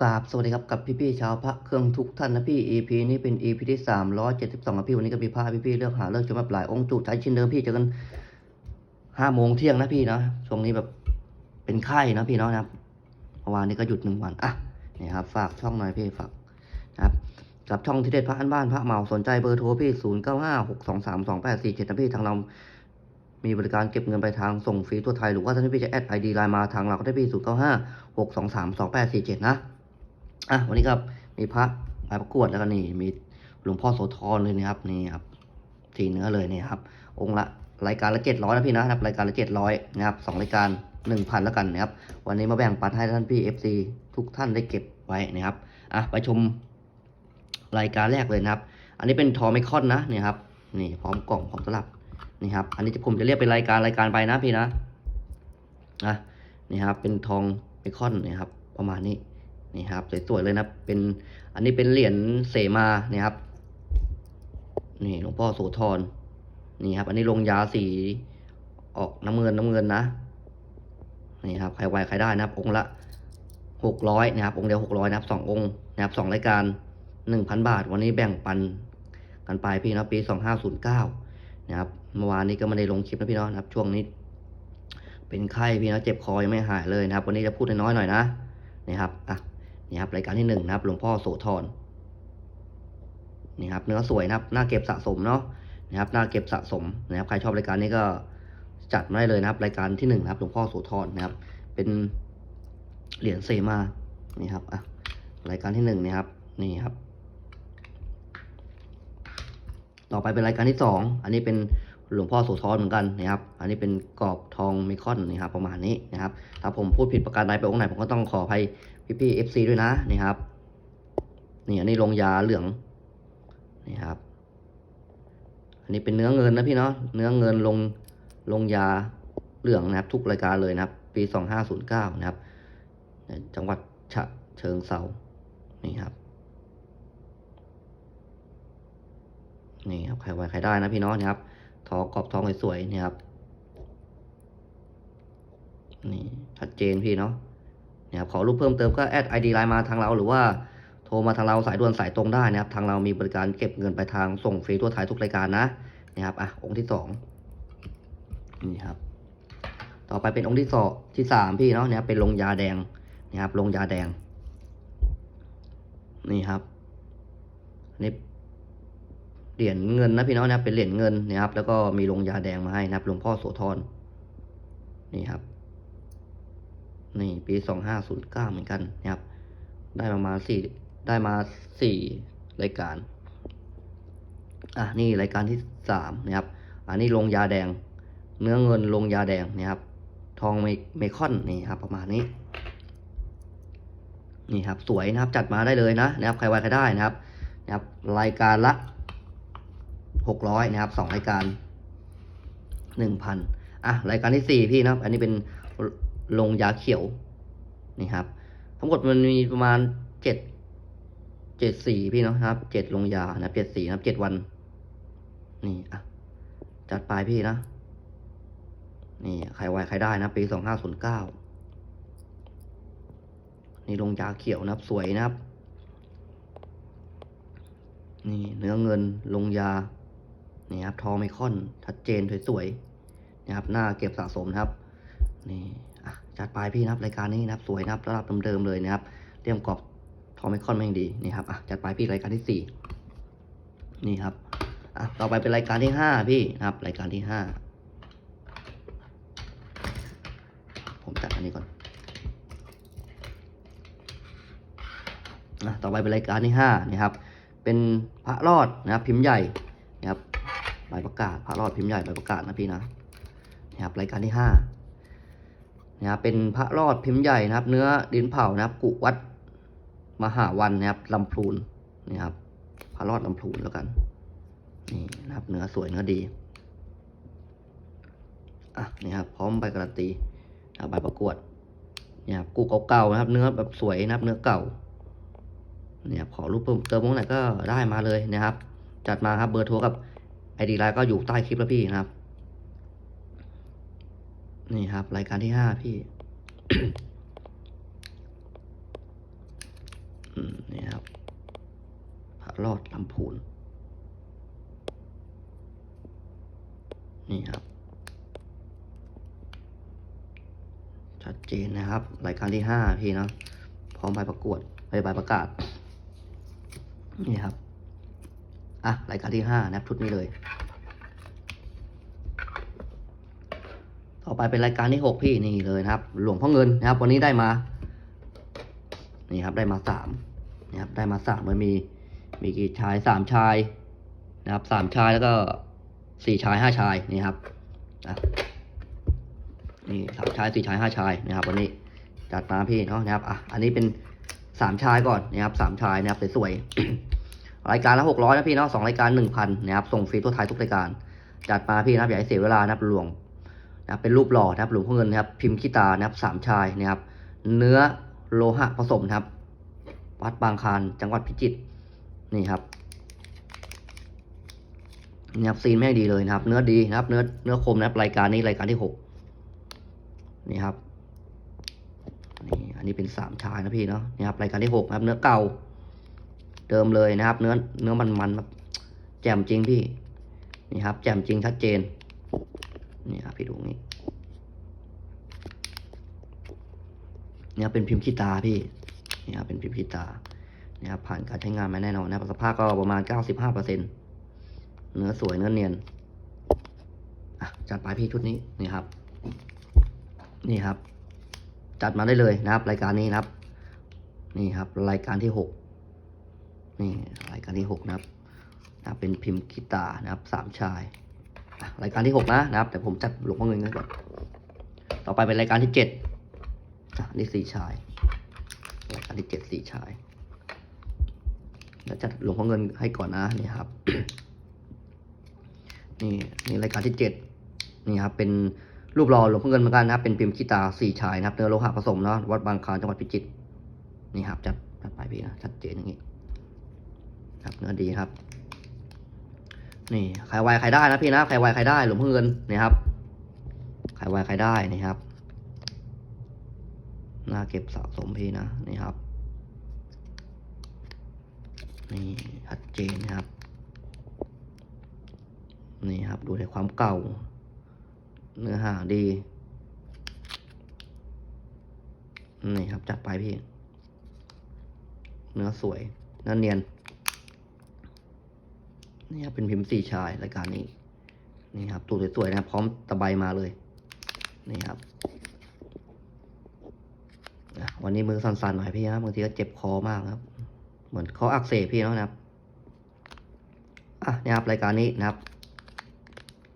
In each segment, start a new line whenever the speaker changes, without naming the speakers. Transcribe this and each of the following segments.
กราบสวัสดีครับกับพี่ๆชาวพระเครื่องทุกท่านนะพี่ EP นี้เป็น EP ที่สามร้อยเจ็ดสิบสองพี่วันนี้ก็มีพาพี่ๆเลือกหาเลือกชมมาหลายองค์จุใจชิ้นเดิมพี่เจอกันห้าโมงเที่ยงนะพี่นะช่วงนี้แบบเป็นไข้นะพี่เนาะนะครับเมื่อวานนี้ก็หยุดหนึ่งวันอะนี่ครับฝากช่องหน่อยพี่ฝากนะครับกับช่องที่เด็ดพระอันบ้านพระเมาสนใจเบอร์โทรพี่ศูนย์เก้าห้าหกสองสามสองแปดสี่เจ็ดนะพี่ทางเรามีบริการเก็บเงินปลายทางส่งฟรีทั่วไทยหรือว่าท่านพี่จะแอดไอดีไลน์มาทางเราก็ได้พี่ศูนย์เก้าห้าหกสองสามสองแปดสี่เจ็ดนะ อะวันนี้ครับมีพระมาประกวดแล้วก็นี่มีหลวงพ่อโสธรเลยนะครับนี่ครับสีเนื้อเลยนี่ครับ องค์ละรายการละเจ็ดร้อยนะพี่นะครับรายการละเจ็ดร้อยนะครับสองรายการหนึ่งพันแล้วกันนะครับ วันนี้มาแบ่งปันให้ท่านพี่เอฟซีทุกท่านได้เก็บไว้นะครับอะไปชมรายการแรกเลยนะครับ อันนี้เป็นทอไมคอนนะนี่ครับนี่พร้อมกล่องพร้อมตลับนี่ครับ อันนี้จะผมจะเรียกเป็นรายการรายการไปนะพี่นะอะนี่ครับเป็นทองไมคอนนี่ครับ ประมาณนี้ นี่ครับสวยๆเลยนะเป็นอันนี้เป็นเหรียญเสมาเนี่ยครับ นี่หลวงพ่อโสธรนี่ครับ อันนี้ลงยาสีออกน้ำเงินน้ำเงินนะนี่ครับใครไวใครได้นะครับ องค์ละหกร้อยนะครับ องค์เดียวหกร้อยนะครับสององค์นะครับสองรายการหนึ่งพันบาท วันนี้แบ่งปันกันไปพี่นะปีสองห้าศูนย์เก้านะครับเมื่อวานนี้ก็ไม่ได้ลงคลิปนะพี่เนาะนะครับ ช่วงนี้ เป็นไข้พี่นะเจ็บคอยังไม่หายเลยนะครับ วันนี้จะพูดน้อยๆหน่อยนะนี่ครับอะ นี่ครับรายการที่หนึ่งนะครับหลวงพ่อโสธรนี่ครับเนื้อสวยนะครับน่าเก็บสะสมเนาะนะครับน่าเก็บสะสมนะครับใครชอบรายการนี้ก็จัดมาได้เลยนะครับ รายการที่หนึ่งนะครับหลวงพ่อโสธรนะครับ เป็นเหรียญเซมานี่ครับอะรายการที่หนึ่งนี่ครับนี่ครับ ต่อไปเป็นรายการที่สองอันนี้เป็นหลวงพ่อโสธรเหมือนกันนะครับ อันนี้เป็นกรอบทองมิคอนนะครับประมาณนี้นะครับ ถ้าผมพูดผิดประการใดไปองค์ไหนผมก็ต้องขออภัย พี่ๆเอฟซีด้วยนะนี่ครับนี่อันนี้ลงยาเหลืองนี่ครับ อันนี้เป็นเนื้อเงินนะพี่เนาะเนื้อเงินลงลงยาเหลืองนะครับ ทุกรายการเลยนะครับ ปีสองห้าศูนย์เก้านะครับจังหวัดฉะเชิงเซานี่ครับนี่ครับใครไวใครได้นะพี่น้องนะครับทอกรอบทองสวยๆนี่ครับนี่ชัดเจนพี่เนาะ นี่ยครับขอรูปเพิ่มเติมก็แอดไอดีไลน์มาทางเราหรือว่าโทรมาทางเราสายด่วนสายตรงได้นะครับ ทางเรามีบริการเก็บเงินไปลายทางส่งฟรีทั่วไทยทุกรายการนะนี่ครับอะองค์ที่สองนี่ครับ ต่อไปเป็นองค์ที่สองที่สามพี่เนาะเนี่ยเป็นลงยาแดงนะครับลงยาแดง นี่ครับนี่เหรียญเงินนะพี่น้องนะครับเป็นเหรียญเงินนะครับ แล้วก็มีลงยาแดงมาให้นะครับหลวงพ่อโสธรนี่ครับ นี่ปีสองห้าศูนย์เก้าเหมือนกันนะครับ ได้ประมาณสี่ได้มาสี่รายการ อะนี่รายการที่สามนะครับ อันนี้ลงยาแดง เนื้อเงินลงยาแดงนะครับ ทองเมเมคอนนี่ครับ ประมาณนี้ นี่ครับ สวยนะครับ จัดมาได้เลยนะนะครับ ใครไวใครได้นะครับ นะครับ รายการละหกร้อยนะครับสองรายการหนึ่งพันอะรายการที่สี่พี่นะครับ อันนี้เป็น ลงยาเขียวนี่ครับ ทั้งหมดมันมีประมาณเจ็ดเจ็ดสี่พี่เนาะครับเจ็ดลงยานะเจ็ดสี่นะครับเจ็ดวัน นี่อะจัดไปพี่นะ นี่ใครไวใครได้นะปีสองห้าศูนย์เก้านี่ลงยาเขียวนะครับ สวยนะครับ นี่เนื้อเงินลงยานี่ครับทองไมคอนชัดเจนสวยๆนะครับหน้าเก็บสะสมนะครับ นี่ จัดไปพี่นะครับรายการนี้นะครับสวยนะครับระดับเดิมๆเลยนะครับเตรียมกรอบทองไมคอนมาอย่างดีนี่ครับอะจัดไปพี่รายการที่สี่นี่ครับอะต่อไปเป็นรายการที่ห้าพี่นะครับ รายการที่ห้าผมจัดอันนี้ก่อนอะต่อไปเป็นรายการที่ห้านี่ครับ เป็นพระรอดนะครับ พิมพ์ใหญ่นะครับใบประกาศพระรอดพิมพ์ใหญ่ใบประกาศนะพี่นะนะครับรายการที่ห้า นะครับเป็นพระรอดพิมพ์ใหญ่นะครับ เนื้อดินเผานะครับ กุวัดมหาวันนะครับลำพูนนี่ครับ พระรอดลำพูนแล้วกัน นี่นะครับ เนื้อสวยเนื้อดีอะนี่ครับ พร้อมใบการันตีใบประกวดนี่ครับกุเก่าๆนะครับ เนื้อแบบสวยนะครับ เนื้อเก่าเนี่ยขอรูปเพิ่มเติมตรงไหนก็ได้มาเลยนะครับ จัดมาครับเบอร์โทรกับไอดีไลน์ก็อยู่ใต้คลิปแล้วพี่นะครับ นี่ครับ รายการที่ห้าพี่นี่ครอดลำพูน นี่ครับ ชัดเจนนะครับ รายการที่ห้าพี่เนาะพร้อมใบประกวดใบใบประกาศ นี่ครับ อะ รายการที่ห้านะครับชุดนี้เลย ต่อไปเป็นรายการที่หกพี่นี่เลยนะครับ หลวงพ่อเงินนะครับ วันนี้ได้มา นี่ครับได้มาสามนะครับได้มาสามมันมีมีกี่ชายสามชายนะครับสามชายแล้วก็สี่ชายห้าชายนี่ครับนี่สามชายสี่ชายห้าชายนะครับ วันนี้จัดมาพี่เนาะนะครับอะอันนี้เป็นสามชายก่อนนะครับสามชายนะครับสวยๆรายการละหกร้อยนะพี่เนาะสองรายการหนึ่งพันนะครับส่งฟรีทั่วไทยทุกรายการ จัดมาพี่นะครับอย่าให้เสียเวลานะครับหลวง นะเป็นรูปหล่อนะครับหลวงพ่อเงินนะครับ พิมพ์ขี้ตานะครับสามชายนะครับ เนื้อโลหะผสมนะครับ วัดบางคานจังหวัดพิจิตรนี่ครับนี่ครับซีนแม่งดีเลยนะครับ เนื้อดีนะครับ เนื้อเนื้อคมนะครับรายการนี้รายการที่หกนี่ครับนี่อันนี้เป็นสามชายนะพี่เนาะนี่ครับรายการที่หกนะครับ เนื้อเก่า เดิมเลยนะครับ เนื้อเนื้อมันมันๆแบบแจ่มจริงพี่นี่ครับ แจ่มจริงชัดเจน นี่ครับพี่ดูนี่เนี่ยเป็นพิมพ์ขี้ตาพี่เนี่ครับเป็นพิมพ์ขี้ตาเนี่ครับผ่านการใช้งานมาแน่นอนนะครับสภาพก็ประมาณ 95%เนื้อสวยเนื้อเนียนอะจัดไปพี่ชุดนี้นี่ครับ นี่ครับ จัดมาได้เลยนะครับ รายการนี้นะครับ นี่ครับ รายการที่หกนี่รายการที่หกนะครับเป็นพิมพ์กีตาร์นะครับสามชาย รายการที่หกนะนะครับแต่ผมจัดหลวงพ่อเงินก่อนต่อไปเป็นรายการที่เจ็ดอะนี่สี่ชายรายการที่เจ็ดสี่ชายแล้วจัดหลวงพ่อเงินให้ก่อนนะนี่ครับนี่นี่รายการที่เจ็ดนี่ครับเป็นรูปหล่อหลวงพ่อเงินเหมือนกันนะครับเป็นพิมพ์กีตาสี่ชายนะครับเนื้อโลหะผสมเนาะวัดบางคลานจังหวัดพิจิตรนี่ครับจัดจัดไปพี่นะชัดเจนอย่างนี้ ครับเนื้อดีครับ นี่ใครไวใครได้นะพี่นะใครไวใครได้หลวงพ่อเงินนี่ครับใครไวใครได้นี่ครับน่าเก็บสะสมพี่นะนี่ครับนี่ชัดเจนนะครับ นี่ครับดูในความเก่า เนื้อหาดี นี่ครับจัดไปพี่ เนื้อสวยเนื้อเนียน นี่ครับเป็นพิมพ์สี่ชายรายการนี้ นี่ครับตัวสวยๆนะครับพร้อมตะไบมาเลย นี่ครับวันนี้มือสั่นๆหน่อยพี่นะบางทีก็เจ็บคอมากครับ เหมือนเขาอักเสบพี่นะครับอะนี่ครับรายการนี้นะครับ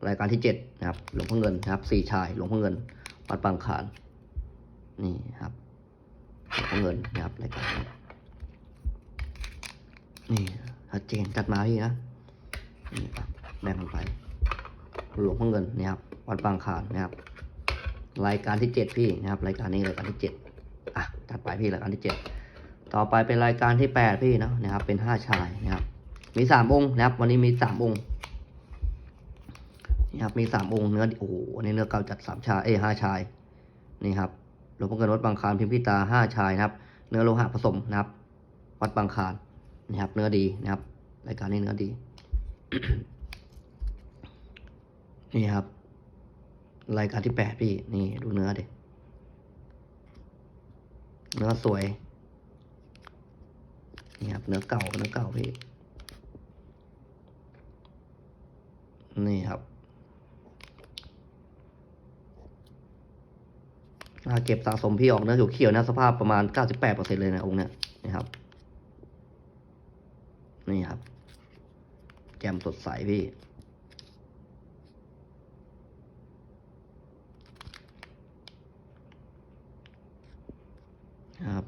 รายการที่เจ็ดนะครับ หลวงพ่อเงินนะครับสี่ชาย หลวงพ่อเงินวัดบางคลานนี่ครับหลวงพ่อเงินนะครับรายการนี้นี่ชัดเจนจัดมาพี่นะ นี่ครับแบ่งกันไปหลวงพ่อเงินนะครับวัดบางคลานนะครับ รายการที่เจ็ดพี่นะครับ รายการนี้รายการที่เจ็ดอะจัดไปพี่รายการที่เจ็ดต่อไปเป็นรายการที่แปดพี่เนาะนะครับ เป็นห้าชายนะครับ มีสามองค์นะครับ วันนี้มีสามองค์นี่ครับมีสามองค์เนื้อโอ้โหอันนี้เนื้อเก่าจัดสามชายเอ้ห้าชายนี่ครับหลวงพ่อเงินวัดบางคานพิมพิตาห้าชายนะครับ เนื้อโลหะผสมนะครับ วัดบางคานนะครับ เนื้อดีนะครับ รายการนี้เนื้อดี นี่ครับ รายการที่แปดพี่ นี่ดูเนื้อดิเนื้อสวย นี่ครับ เนื้อเก่า เนื้อเก่าพี่ นี่ครับถ้าเก็บสะสมพี่ออกเนื้อเขียวๆนะสภาพประมาณ 98%เลยนะองค์เนี้ยนี่ครับ นี่ครับ แจ่ มสดใสพี่ ครับ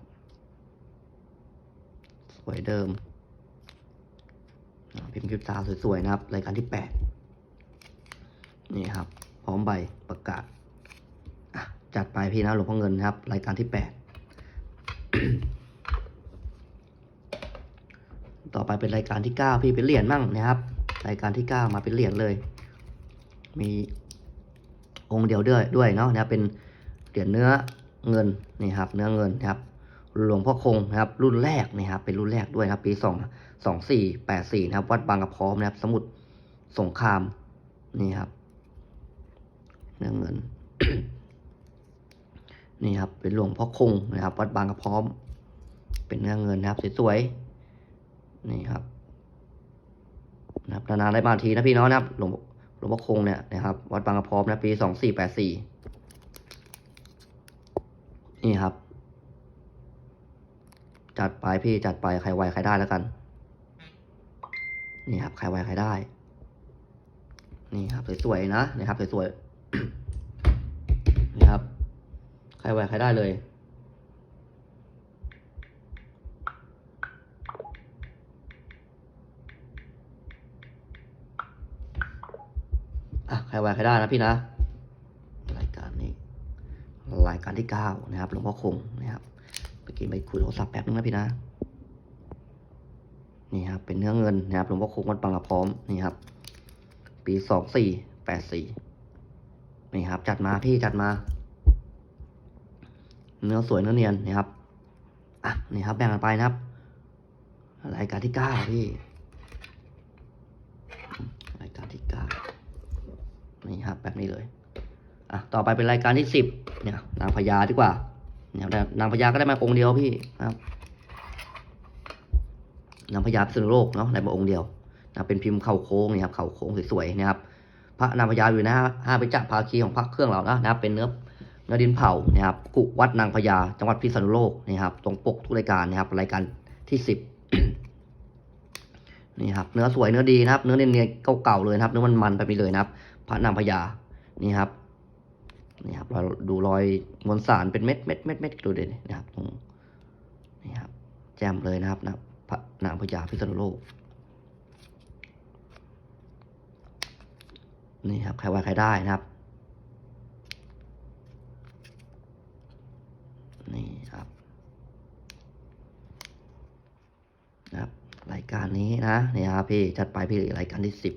สวยเดิมพิมพ์คลิปตาสวยๆนะครับ รายการที่แปดนี่ครับ พร้อมใบประกาศ จัดไปพี่นะหลวงพ่อเงินครับ รายการที่แปดต่อไปเป็นรายการที่เก้าพี่เป็นเหรียญมั่งนะครับ รายการที่เก้ามาเป็นเหรียญเลย มีองค์เดียวด้วยด้วยเนาะนะเป็นเหรียญเนื้อเงินนี่ครับเนื้อเงินนะครับหลวงพ่อคงนะครับรุ่นแรกนะครับเป็นรุ่นแรกด้วยนะครับปีสองสองสี่แปดสี่นะครับวัดบางกระพร้อมนะครับ สมุทรสงครามนี่ครับเนื้อเงินนี่ครับเป็นหลวงพ่อคงนะครับ วัดบางกระพร้อม เป็นเนื้อเงินนะครับสวยๆนี่ครับ นะครับนานๆได้มาทีนะพี่น้องนะครับหลวงหลวงพ่อคงเนี่ยนะครับวัดบางกระพร้อมนะปีสองสี่แปดสี่นี่ครับ จัดไปพี่จัดไปใครไวใครได้แล้วกัน นี่ครับใครไวใครได้ นี่ครับสวยๆนะนะครับสวยๆนี่ครับใครไวใครได้เลย อะใครไวใครได้นะพี่นะ รายการนี้ รายการที่เก้านะครับหลวงพ่อคงนะครับไปกินไปคุยโทรศัพท์แป๊บนึงนะพี่นะ นี่ครับ เป็นเนื้อเงินนะครับหลวงพ่อคงวัดบางกระพร้อมนี่ครับ ปีสองสี่แปดสี่นี่ครับ จัดมาพี่จัดมา เนื้อสวยเนื้อเนียนนี่ครับอะนี่ครับแบ่งกันไปนะครับ รายการที่เก้าพี่ รายการที่เก้า นี่ครับแบบนี้เลยอะต่อไปเป็นรายการที่สิบเนี่ยนางพญาดีกว่าเนี่ยนางพญาก็ได้มาองค์เดียวพี่นะครับนางพญาพิษณุโลกเนาะได้มาองค์เดียวนะเป็นพิมพ์เข่าโค้งนี่ครับเข่าโค้งสวยๆนะครับพระนางพญาอยู่นะห้าไปจักภาคีของพระเครื่องเรานะนะครับเป็นเนื้อเนื้อดินเผานะครับกุวัดนางพญาจังหวัดพิษณุโลกนี่ครับตรงปกทุกรายการนะครับรายการที่สิบนี่ครับเนื้อสวยเนื้อดีนะครับ เนื้อเนียนๆเก่าๆเลยนะครับเนื้อมันๆแบบนี้เลยนะครับ พระนางพญานี่ครับนี่ครับเราดูรอยมวลสารเป็นเม็ดเม็ดเม็ดเม็ดดูเด่นนะครับตรงนี่ครับ แจ่มเลยนะครับนะพระนางพญาพิษณุโลกนี่ครับใครว่าใครได้นะครับนี่ครับนะครับ รายการนี้นะนี่ครับพี่จัดไปพี่รายการที่สิบ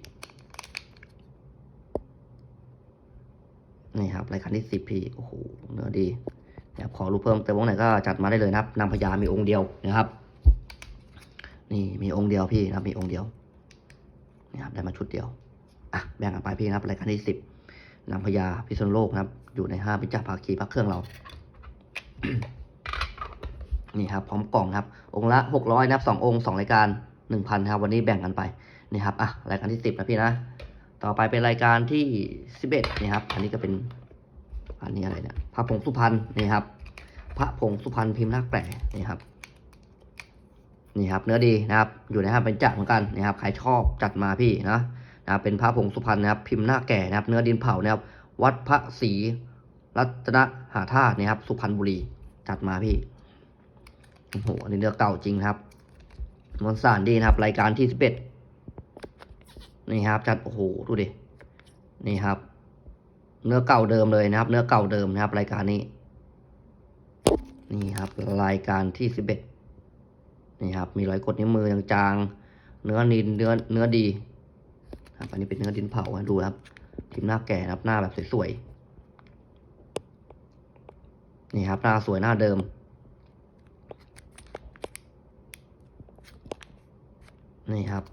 นี่ครับรายการที่สิบพี่โอ้โหเนื้อดีนะครับขอรู้เพิ่มเติมวงไหนก็จัดมาได้เลยนะครับนางพญามีองค์เดียวนะครับ นี่มีองค์เดียวพี่นะครับมีองค์เดียวนี่ครับได้มาชุดเดียวอะแบ่งกันไปพี่นะครับรายการที่สิบนางพญาพิษณุโลกนะครับ อยู่ในห้าพิจารภาคีพระเครื่องเรานี่ครับพร้อมกล่องครับ องค์ละหกร้อยนะครับสององค์สองรายการหนึ่งพันครับวันนี้แบ่งกันไปนี่ครับอะรายการที่สิบนะพี่นะ ต่อไปเป็นรายการที่สิบเอ็ดนี่ครับ อันนี้ก็เป็นอันนี้อะไรเนี่ยพระผงสุพรรณนี่ครับ พระผงสุพรรณพิมพ์น้าแปรนี่ครับ นี่ครับ เนื้อดีนะครับ อยู่ในห้างเป็นจักรเหมือนกันนะครับ ใครชอบจัดมาพี่นะนะครับเป็นพระผงสุพรรณนะครับ พิมพ์หน้าแก่นะครับ เนื้อดินเผานะครับ วัดพระศรีรัตนหาธาตุนะครับ สุพรรณบุรีจัดมาพี่โอ้โหอันนี้เนื้อเก่าจริงครับมวลสารดีนะครับ รายการที่สิบเอ็ด นี่ครับจัดโอ้โหดูดินี่ครับ เนื้อเก่าเดิมเลยนะครับ เนื้อเก่าเดิมนะครับ รายการนี้ นี่ครับ รายการที่สิบเอ็ดนี่ครับ มีรอยกดนิ้วมือจางๆเนื้อนินเนื้อเนื้อดีครับอันนี้เป็นเนื้อดินเผาดูครับพิมพ์หน้าแก่นะครับหน้าแบบสวยๆนี่ครับ หน้าสวยหน้าเดิมนี่ครับ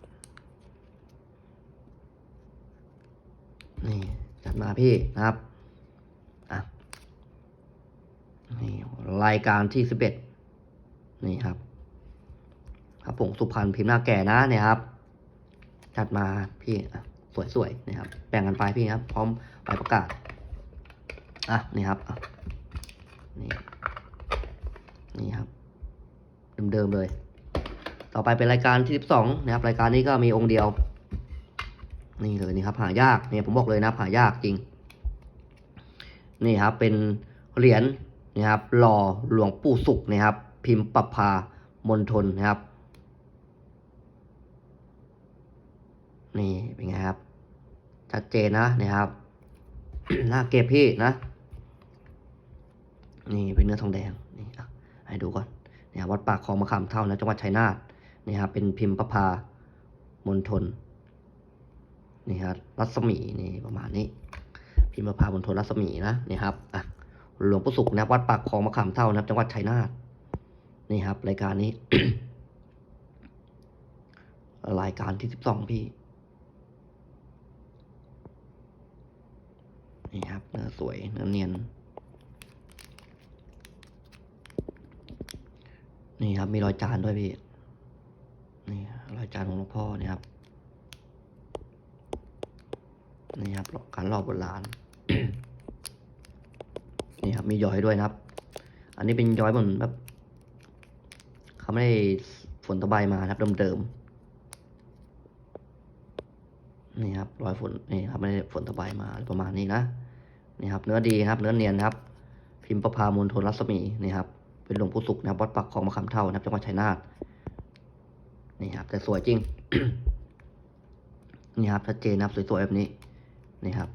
นี่จัดมาพี่นะครับอะนี่รายการที่สิบเอ็ดนี่ครับ ครับผงสุพรรณพิมพ์หน้าแก่นะเนี่ยครับ จัดมาพี่สวยๆนะครับแบ่งกันไปพี่ครับ พร้อมใบประกาศอะนี่ครับนี่นี่ครับเดิมๆเลย ต่อไปเป็นรายการที่สิบสองนะครับ รายการนี้ก็มีองค์เดียว นี่เลยนี่ครับหายากเนี่ยผมบอกเลยนะหายากจริง นี่ครับเป็นเหรียญนี่ครับหล่อหลวงปู่สุขนะครับ พิมพ์ปรับพามณฑลนะครับ นี่เป็นไงครับชัดเจนนะนี่ครับน้าเก็บพี่นะ นี่เป็นเนื้อทองแดงนี่ให้ดูก่อนนี่วัดปากคลองมะขามเท่านะจังหวัดชัยนาทนี่ครับเป็นพิมพ์ประพามณฑล นี่ครับรัศมีนี่ประมาณนี้ พิมพ์พามณฑลรัศมีนะนี่ครับอะหลวงปู่สุขนะครับวัดปากคลองมะขามเท่านะครับ จังหวัดชัยนาทนี่ครับ รายการนี้ รายการที่สิบสองพี่นี่ครับเนื้อสวยเนื้อเนียนนี่ครับมีรอยจานด้วยพี่นี่รอยจานของหลวงพ่อเนี่ยครับ นี่ครับการรอบบนลานนี่ครับมีย้อยด้วยนะครับ อันนี้เป็นย้อยเหมือนแบบเขาไม่ได้ฝนตะไบมาครับเดิมๆนี่ครับรอยฝนนี่ครับไม่ได้ฝนตะไบมาประมาณนี้นะนี่ครับ เนื้อดีครับ เนื้อเนียนครับ พิมพ์ประพามณฑลรัศมีนี่ครับเป็นหลวงปู่สุขนะครับวัดปักคลองมะขามเท่านะครับจังหวัดชัยนาทนี่ครับ แต่สวยจริง นี่ครับชัดเจนนะครับสวยๆแบบนี้ นี่ครับ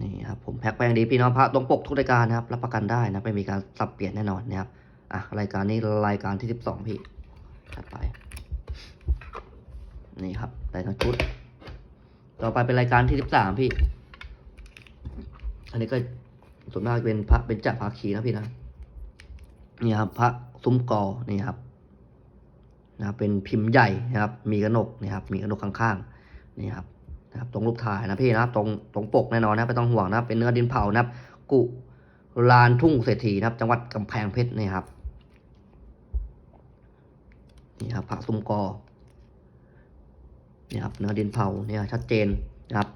นี่ครับผมแพ็คแป้งดีพี่น้องพระตรงปกทุกรายการนะครับ รับประกันได้นะไม่มีการสับเปลี่ยนแน่นอนนะครับอะรายการนี้รายการที่สิบสองพี่ถัดไป นี่ครับได้ทั้งชุด ต่อไปเป็นรายการที่สิบสามพี่ อันนี้ก็ส่วนมากเป็นพระเป็นจ่าภาคีนะพี่นะนี่ครับ พระซุ้มกอนี่ครับนะครับเป็นพิมพ์ใหญ่นะครับ มีกระหนกนี่ครับ มีกระหนกข้างๆนี่ครับ นะครับตรงรูปถ่ายนะพี่นะครับตรงตรงปกแน่นอนนะไม่ต้องห่วงนะครับเป็นเนื้อดินเผานะครับ กุลานทุ่งเศรษฐีนะครับ จังหวัดกำแพงเพชรนี่ครับนี่ครับพระซุ้มกอนี่ครับเนื้อดินเผาเนี่ยชัดเจนนะครับ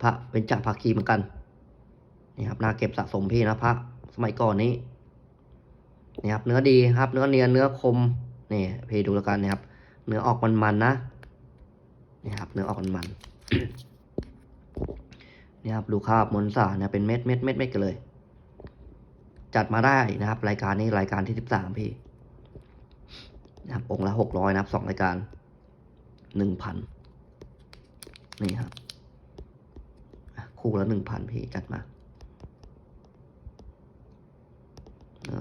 พระเป็นจ่าภาคีเหมือนกันนี่ครับน่าเก็บสะสมพี่นะพระสมัยก่อนนี้นี่ครับเนื้อดีครับ เนื้อเนียนเนื้อคมนี่พี่ดูแล้วกันนะครับ เนื้อออกมันๆนะนี่ครับ เนื้อออกมันๆ นี่ครับดูคราบมนสาเนี่ยเป็นเม็ดเม็ดเม็ดเม็ดกันเลย จัดมาได้นะครับ รายการนี้รายการที่สิบสามพี่นะครับองค์ละหกร้อยนะครับสองรายการหนึ่งพันนี่ครับ คู่ละหนึ่งพันพี่จัดมา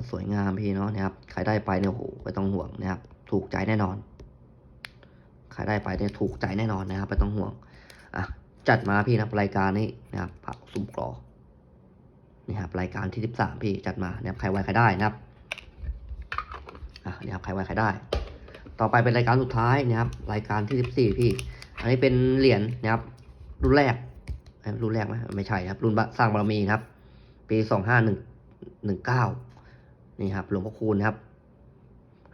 สวยงามพี่เนาะนะครับใครได้ไปเนี่ยโอ้โหไม่ต้องห่วงนะครับ ถูกใจแน่นอนใครได้ไปเนี่ยถูกใจแน่นอนนะครับไม่ต้องห่วง จัดมาพี่นะครับรายการนี้นะครับผักสุ่มกรอนี่ครับรายการที่สิบสามพี่จัดมาเนี่ยใครไวใครได้นะครับอะเนี่ยครับใครไวใครได้ ต่อไปเป็นรายการสุดท้ายนะครับ รายการที่สิบสี่พี่ อันนี้เป็นเหรียญนะครับ รุ่นแรกรุ่นแรกไหมไม่ใช่ครับ รุ่นสร้างบารมีครับ ปีสองห้าหนึ่งหนึ่งเก้านี่ครับหลวงพ่อคูณนะครับ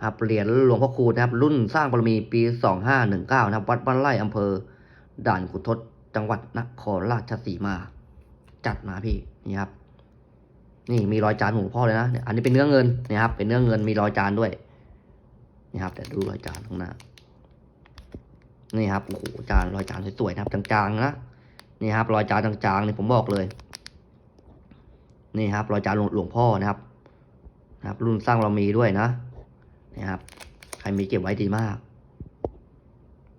ครับเหรียญหลวงพ่อคูณนะครับ รุ่นสร้างบารมีปีสองห้าหนึ่งเก้านะครับ วัดบ้านไร่อำเภอด่านขุนทด จังหวัดนครราชสีมา จัดมาพี่นี่ครับ นี่มีรอยจานหลวงพ่อเลยนะเนี่ยอันนี้เป็นเนื้อเงินนะครับ เป็นเนื้อเงินมีรอยจานด้วยนี่ครับ แต่ดูรอยจานข้างหน้านี่ครับโอ้โหจานรอยจานสวยๆนะครับจางๆนะนี่ครับ รอยจานจางๆนี่ผมบอกเลย นี่ครับ รอยจานหลวงพ่อนะครับนะครับ รุ่นสร้างเรามีด้วยนะนี่ครับ ใครมีเก็บไว้ดีมาก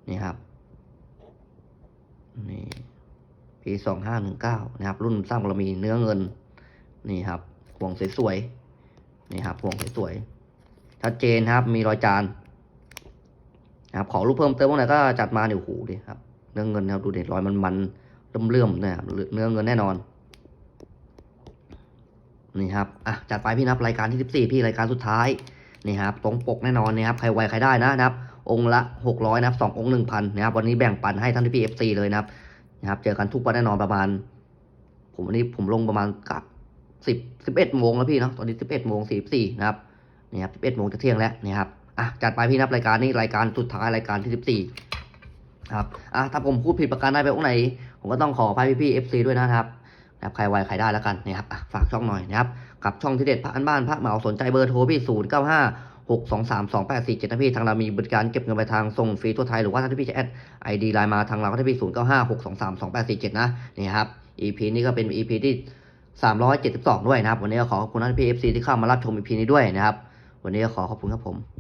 นี่ครับ นี่ปีสองห้าหนึ่งเก้านะครับ รุ่นสร้างบารมีเนื้อเงิน นี่ครับ ห่วงสวยๆ นี่ครับ ห่วงสวยๆ ชัดเจนครับ มีรอยจานนะครับ ขอรูปเพิ่มเติมตรงไหนก็จัดมาเดี๋ยวหูดิครับ เนื้อเงินนะครับดูเด็ดรอยมันมันเริ่มเลื่อมๆนะครับเนื้อเงินแน่นอน นี่ครับ อะ จัดไปพี่นับรายการที่สิบสี่พี่รายการสุดท้าย นี่ครับ ตรงปกแน่นอนนะครับ ใครไวใครได้นะนะครับ องค์ละหกร้อยนะครับสององค์หนึ่งพันนะครับ วันนี้แบ่งปันให้ท่านที่พี่เอฟซีเลยนะครับนะครับ เจอกันทุกวันแน่นอนประมาณ ผมวันนี้ผมลงประมาณกับสิบสิบเอ็ดโมงแล้วพี่เนาะตอนนี้สิบเอ็ดโมงสี่สี่นะครับนี่ครับสิบเอ็ดโมงจะเที่ยงแล้วนี่ครับอะจัดไปพี่นับรายการนี้รายการสุดท้ายรายการที่สิบสี่ครับอะถ้าผมพูดผิดประการใดไปองไหน ผมก็ต้องขออภัยพี่พี่เอฟซีด้วยนะครับนะครับใครไวใครได้แล้วกันนะครับฝากช่องหน่อยนะครับกับช่องที่เด็ดพระอันบ้านพระเหมาสนใจเบอร์โทรพี่ศูนย์เก้าห้า หกสองสามสองแปดสี่เจ็ดนะพี่ทางเรามีบริการเก็บเงินปลายทางส่งฟรีทั่วไทยหรือว่าถ้าพี่จะแอดไอดีไลน์มาทางเราก็ได้พี่ศูนย์เก้าห้าหกสองสามสองแปดสี่เจ็ดนะนี่ครับ EP นี้ก็เป็น EP ที่สามร้อยเจ็ดสิบสองด้วยนะครับ วันนี้ก็ขอขอบคุณท่านพี่เอฟซีที่เข้ามารับชม EP นี้ด้วยนะครับ วันนี้ก็ขอขอบคุณครับผม